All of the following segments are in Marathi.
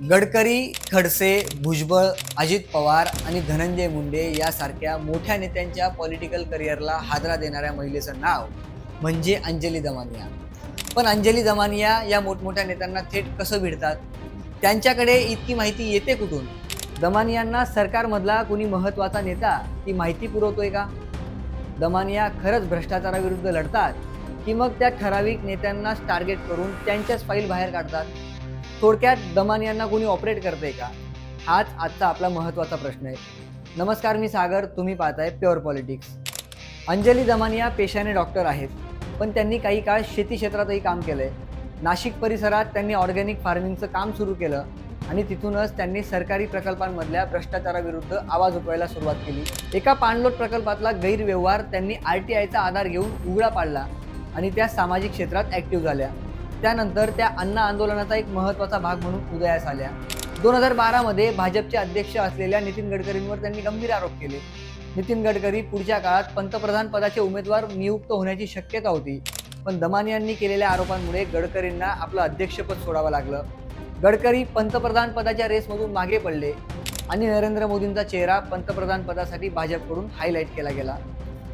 गडकरी खडसे भुजबळ अजित पवार आणि धनंजय मुंडे यासारख्या मोठ्या नेत्यांच्या पॉलिटिकल करिअरला हादरा देणाऱ्या महिलेचं नाव म्हणजे अंजली दमानिया. पण अंजली दमानिया या मोठमोठ्या नेत्यांना थेट कसं भिडतात? त्यांच्याकडे इतकी माहिती येते कुठून? दमानियांना सरकारमधला कोणी महत्त्वाचा नेता ती माहिती पुरवतोय का? दमानिया खरंच भ्रष्टाचाराविरुद्ध लढतात की मग त्या ठराविक नेत्यांनाच टार्गेट करून त्यांच्याच फाईल बाहेर काढतात? थोडक्यात दमान यांना कोणी ऑपरेट करते का? हाच आजचा आपला महत्त्वाचा प्रश्न आहे. नमस्कार मी सागर. तुम्ही पाहताय प्युअर पॉलिटिक्स अंजली दमानिया पेशाने डॉक्टर आहेत पण त्यांनी काही काळ शेती क्षेत्रातही काम केलं आहे नाशिक परिसरात त्यांनी ऑर्गॅनिक फार्मिंगचं काम सुरू केलं आणि तिथूनच त्यांनी सरकारी प्रकल्पांमधल्या भ्रष्टाचाराविरुद्ध आवाज उठवायला सुरुवात केली. एका पाणलोट प्रकल्पातला गैरव्यवहार त्यांनी आर टी आयचा आधार घेऊन उघडा पाडला आणि त्या सामाजिक क्षेत्रात ॲक्टिव्ह झाल्या. त्यानंतर त्या अन्न आंदोलनाचा एक महत्त्वाचा भाग म्हणून उदयास आल्या. दोन हजार बारामध्ये भाजपचे अध्यक्ष असलेल्या नितीन गडकरींवर त्यांनी गंभीर आरोप केले. नितीन गडकरी पुढच्या काळात पंतप्रधान पदाचे उमेदवार नियुक्त होण्याची शक्यता होती. पण दमानी यांनी केलेल्या आरोपांमुळे गडकरींना आपलं अध्यक्षपद सोडावं लागलं. गडकरी पंतप्रधान पदाच्या रेसमधून मागे पडले आणि नरेंद्र मोदींचा चेहरा पंतप्रधान पदासाठी भाजपकडून हायलाईट केला गेला.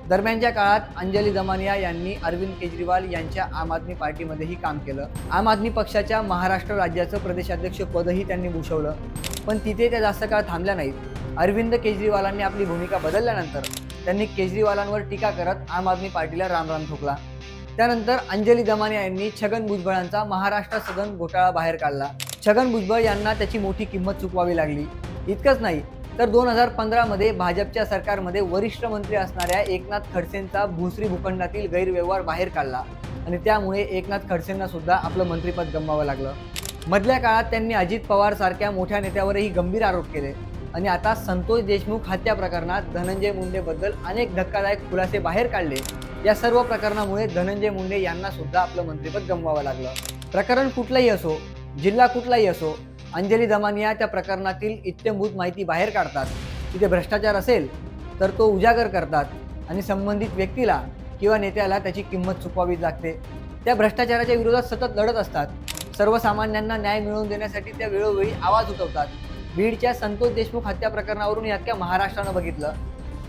दरम्यानच्या काळात अंजली दमानिया यांनी अरविंद केजरीवाल यांच्या आम आदमी पार्टीमध्येही काम केलं. आम आदमी पक्षाच्या महाराष्ट्र राज्याचं प्रदेशाध्यक्ष पदही त्यांनी भूषवलं. पण तिथे त्या जास्त काळ थांबल्या नाहीत. अरविंद केजरीवालांनी आपली भूमिका बदलल्यानंतर त्यांनी केजरीवालांवर टीका करत आम आदमी पार्टीला रामराम ठोकला. त्यानंतर अंजली दमानिया यांनी छगन भुजबळांचा महाराष्ट्र सदन घोटाळा बाहेर काढला. छगन भुजबळ यांना त्याची मोठी किंमत चुकवावी लागली. इतकंच नाही तर दोन हजार पंधरामध्ये भाजपच्या सरकारमध्ये वरिष्ठ मंत्री असणाऱ्या एकनाथ खडसेंचा भुसरी भूखंडातील गैरव्यवहार बाहेर काढला. आणि त्यामुळे एकनाथ खडसेंना सुद्धा आपलं मंत्रिपद गमवावं लागलं. मधल्या काळात त्यांनी अजित पवार सारख्या मोठ्या नेत्यावरही गंभीर आरोप केले. आणि आता संतोष देशमुख हत्या प्रकरणात धनंजय मुंडेबद्दल अनेक धक्कादायक खुलासे बाहेर काढले. या सर्व प्रकरणामुळे धनंजय मुंडे यांना सुद्धा आपलं मंत्रिपद गमवावं लागलं. प्रकरण कुठलंही असो जिल्हा कुठलाही असो अंजली दमानिया त्या प्रकरणातील इत्यंभूत माहिती बाहेर काढतात तिथे भ्रष्टाचार असेल तर तो उजागर करतात आणि संबंधित व्यक्तीला किंवा नेत्याला त्याची किंमत चुकवावी लागते. त्या भ्रष्टाचाराच्या विरोधात सतत लढत असतात. सर्वसामान्यांना न्याय मिळवून देण्यासाठी त्या वेळोवेळी आवाज उठवतात. बीडच्या संतोष देशमुख हत्या प्रकरणावरून अख्ख्या महाराष्ट्रानं बघितलं.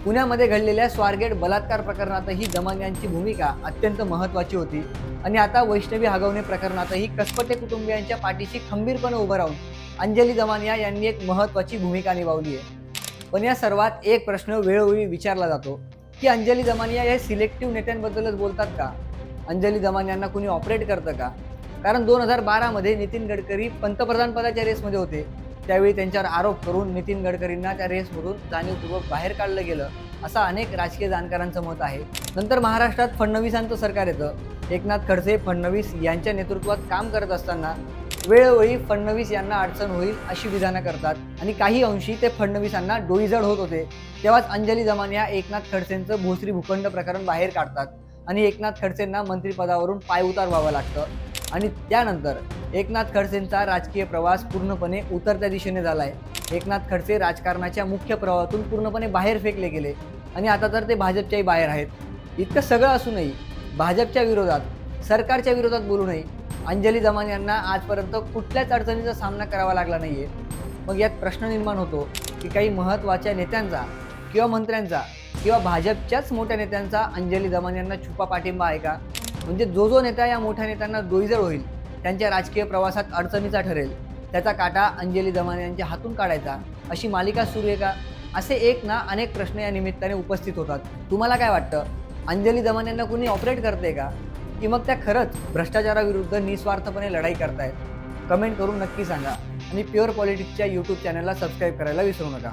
पुण्यामध्ये घडलेल्या स्वारगेट बलात्कार प्रकरणातही दमानियांची भूमिका अत्यंत महत्त्वाची होती. आणि आता वैष्णवी हगवणे प्रकरणातही कसपटे कुटुंबियांच्या पाठीशी खंबीरपणे उभं राहून अंजली दमानिया यांनी एक महत्त्वाची भूमिका निभावली आहे. पण या सर्वात एक प्रश्न वेळोवेळी विचारला जातो की अंजली दमानिया हे सिलेक्टिव्ह नेत्यांबद्दलच बोलतात का? अंजली दमानियांना कुणी ऑपरेट करतं का? कारण दोन हजार बारामध्ये नितीन गडकरी पंतप्रधानपदाच्या रेसमध्ये होते. त्यावेळी त्यांच्यावर आरोप करून नितीन गडकरींना त्या रेसमधून जाणीवपूर्वक बाहेर काढलं गेलं असं अनेक राजकीय जाणकारांचं मत आहे. नंतर महाराष्ट्रात फडणवीसांचं सरकार येतं. एकनाथ खडसे फडणवीस यांच्या नेतृत्वात काम करत असताना वेळोवेळी फडणवीस यांना अडचण होईल अशी विधानं करतात आणि काही अंशी ते फडणवीसांना डोईजड होत होते. तेव्हाच अंजली दमानिया एकनाथ खडसेंचं भोसरी भूखंड प्रकरण बाहेर काढतात आणि एकनाथ खडसेंना मंत्रिपदावरून पायउतार व्हावं लागतं. आणि त्यानंतर एकनाथ खडसेंचा राजकीय प्रवास पूर्णपणे उतरत्या दिशेने झाला आहे एकनाथ खडसे राजकारणाच्या मुख्य प्रवाहातून पूर्णपणे बाहेर फेकले गेले आणि आता तर ते भाजपच्याही बाहेर आहेत. इतकं सगळं असूनही भाजपच्या विरोधात सरकारच्या विरोधात बोलूनही अंजली जमान यांना आजपर्यंत कुठल्याच अडचणीचा सामना करावा लागला नाही आहे मग यात प्रश्न निर्माण होतो की काही महत्त्वाच्या नेत्यांचा किंवा मंत्र्यांचा किंवा भाजपच्याच मोठ्या नेत्यांचा अंजली दमान यांना छुपा पाठिंबा आहे का? म्हणजे जो जो नेता या मोठ्या नेत्यांना डोईजर होईल त्यांच्या राजकीय प्रवासात अडचणीचा ठरेल त्याचा काटा अंजली दमाने यांच्या हातून काढायचा अशी मालिका सुरू आहे का? असे एक ना अनेक प्रश्न या निमित्ताने उपस्थित होतात. तुम्हाला काय वाटतं? अंजली जमान यांना कुणी ऑपरेट करते का? की मग त्या खरंच भ्रष्टाचाराविरुद्ध निस्वार्थपणे लढाई करतायत? कमेंट करून नक्की सांगा. आणि प्युअर पॉलिटिक्सच्या यूट्यूब चॅनलला सबस्क्राईब करायला विसरू नका.